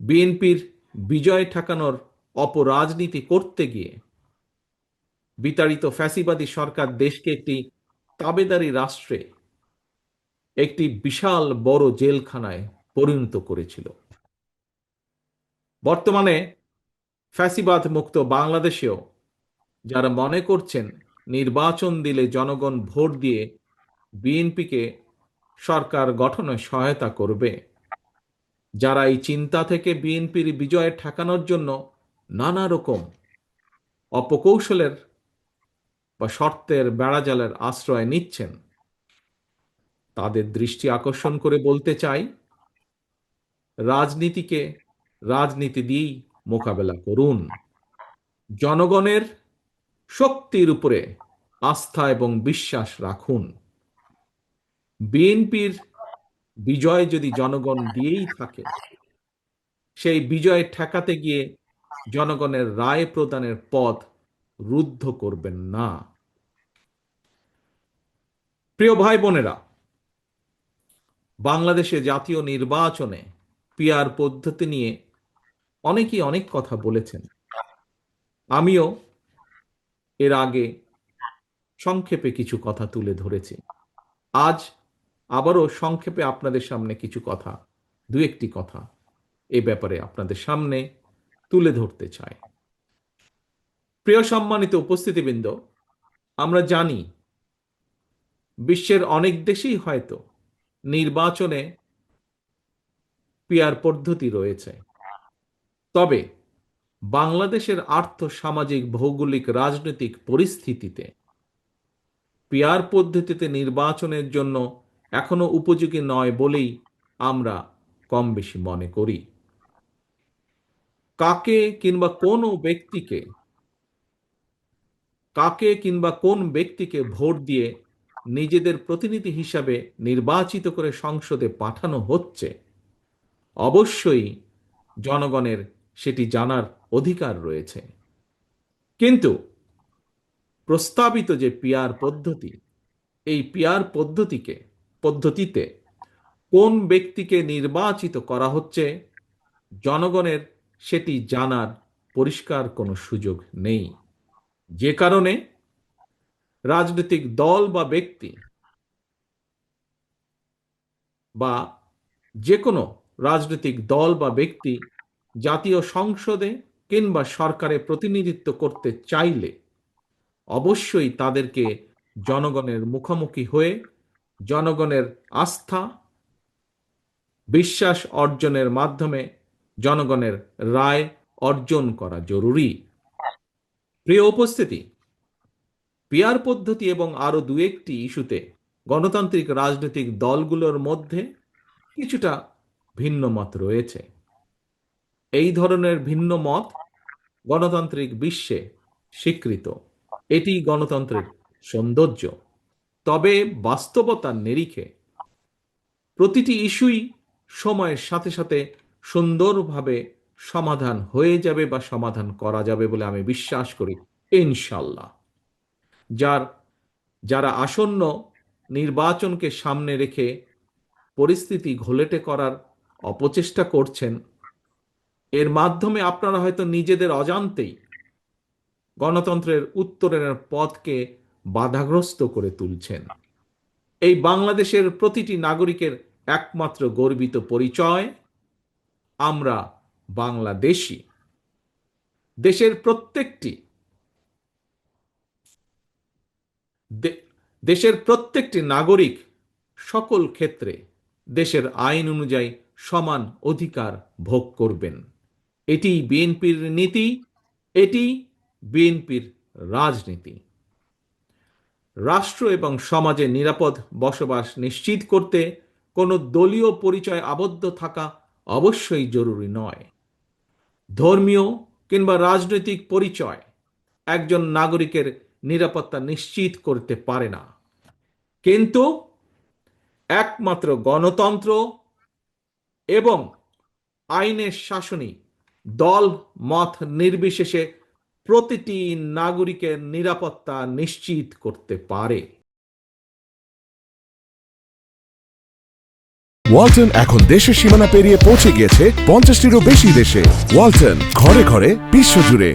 বিএনপির বিজয় ঠেকানোর অপরাজনীতি করতে গিয়ে বিতাড়িত ফ্যাসিবাদী সরকার দেশকে একটি তাবেদারি রাষ্ট্রে একটি বিশাল বড় জেলখানায় পরিণত করেছিল। বর্তমানে ফ্যাসিবাদ মুক্ত বাংলাদেশেও যারা মনে করছেন নির্বাচন দিলে জনগণ ভোট দিয়ে বিএনপিকে সরকার গঠনে সহায়তা করবে যারা এই চিন্তা থেকে বিএনপির বিজয় ঠেকানোর জন্য নানা রকম অপকৌশলের বা শর্তের বেড়াজালের আশ্রয় নিচ্ছেন, তাদের দৃষ্টি আকর্ষণ করে বলতে চাই, রাজনীতিকে রাজনীতি দিয়েই মোকাবেলা করুন। জনগণের শক্তির উপরে আস্থা এবং বিশ্বাস রাখুন। বিএনপির বিজয় যদি জনগণ দিয়েই থাকে, সেই বিজয় ঠেকাতে গিয়ে জনগণের রায় প্রদানের পথ রুদ্ধ করবেন না। প্রিয় ভাই বোনেরা, বাংলাদেশে জাতীয় নির্বাচনে পিয়ার পদ্ধতি নিয়ে অনেকেই অনেক কথা বলেছেন। আমিও এর আগে সংক্ষেপে কিছু কথা তুলে ধরেছি। আজ আবারও সংক্ষেপে আপনাদের সামনে কিছু কথা, দু একটি কথা এ ব্যাপারে আপনাদের সামনে তুলে ধরতে চাই। প্রিয় সম্মানিত উপস্থিতিবৃন্দ, আমরা জানি বিশ্বের অনেক দেশেই হয়তো নির্বাচনে পিয়ার পদ্ধতি রয়েছে। তবে বাংলাদেশের আর্থ সামাজিক ভৌগোলিক, রাজনৈতিক পরিস্থিতিতে পিয়ার পদ্ধতিতে নির্বাচনের জন্য এখনও উপযোগী নয় বলেই আমরা কম বেশি মনে করি। কাকে কিংবা কোন ব্যক্তিকে, কাকে কিংবা কোন ব্যক্তিকে ভোট দিয়ে নিজেদের প্রতিনিধি হিসাবে নির্বাচিত করে সংসদে পাঠানো হচ্ছে, অবশ্যই জনগণের সেটি জানার অধিকার রয়েছে। কিন্তু প্রস্তাবিত যে পিয়ার পদ্ধতি, এই পিয়ার পদ্ধতিকে পদ্ধতিতে কোন ব্যক্তিকে নির্বাচিত করা হচ্ছে, জনগণের সেটি জানার পরিষ্কার কোনো সুযোগ নেই। যে কারণে রাজনৈতিক দল বা ব্যক্তি বা যে কোনো রাজনৈতিক দল বা ব্যক্তি জাতীয় সংসদে কিংবা সরকারে প্রতিনিধিত্ব করতে চাইলে অবশ্যই তাদেরকে জনগণের মুখোমুখি হয়ে জনগণের আস্থা, বিশ্বাস অর্জনের মাধ্যমে জনগণের রায় অর্জন করা জরুরি। প্রিয় উপস্থিতি, পিয়ার পদ্ধতি এবং আরও দু একটি ইস্যুতে গণতান্ত্রিক রাজনৈতিক দলগুলোর মধ্যে কিছুটা ভিন্ন মত রয়েছে। এই ধরনের ভিন্ন মত গণতান্ত্রিক বিশ্বে স্বীকৃত। এটি গণতন্ত্রের সৌন্দর্য। তবে বাস্তবতার নিরিখে প্রতিটি ইস্যুই সময়ের সাথে সাথে সুন্দরভাবে সমাধান হয়ে যাবে বা সমাধান করা যাবে বলে আমি বিশ্বাস করি, ইনশাল্লাহ। যার, যারা আসন্ন নির্বাচনকে সামনে রেখে পরিস্থিতি ঘোলেটে করার অপচেষ্টা করছেন, এর মাধ্যমে আপনারা হয়তো নিজেদের অজান্তেই গণতন্ত্রের উত্তরণের পথকে বাধাগ্রস্ত করে তুলছেন। এই বাংলাদেশের প্রতিটি নাগরিকের একমাত্র গর্বিত পরিচয়, আমরা বাংলাদেশি। দেশের প্রত্যেকটি দেশের প্রত্যেকটি নাগরিক সকল ক্ষেত্রে দেশের আইন অনুযায়ী সমান অধিকার ভোগ করবেন। এটি বিএনপির নীতি এটি বিএনপির রাজনীতি। রাষ্ট্র এবং সমাজে নিরাপদ বসবাস নিশ্চিত করতে কোনো দলীয় পরিচয় আবদ্ধ থাকা অবশ্যই জরুরি নয়। ধর্মীয় কিংবা রাজনৈতিক পরিচয় একজন নাগরিকের নিরাপত্তা নিশ্চিত করতে পারে না। কিন্তু একমাত্র গণতন্ত্র এবং আইনের শাসনই দল মত নির্বিশেষে প্রতিটি নাগরিকের নিরাপত্তা নিশ্চিত করতে পারে। ওয়ালটন এখন দেশের সীমানা পেরিয়ে পৌঁছে গিয়েছে পঞ্চাশটিরও বেশি দেশে। ওয়ালটন ঘরে ঘরে বিশ্বজুড়ে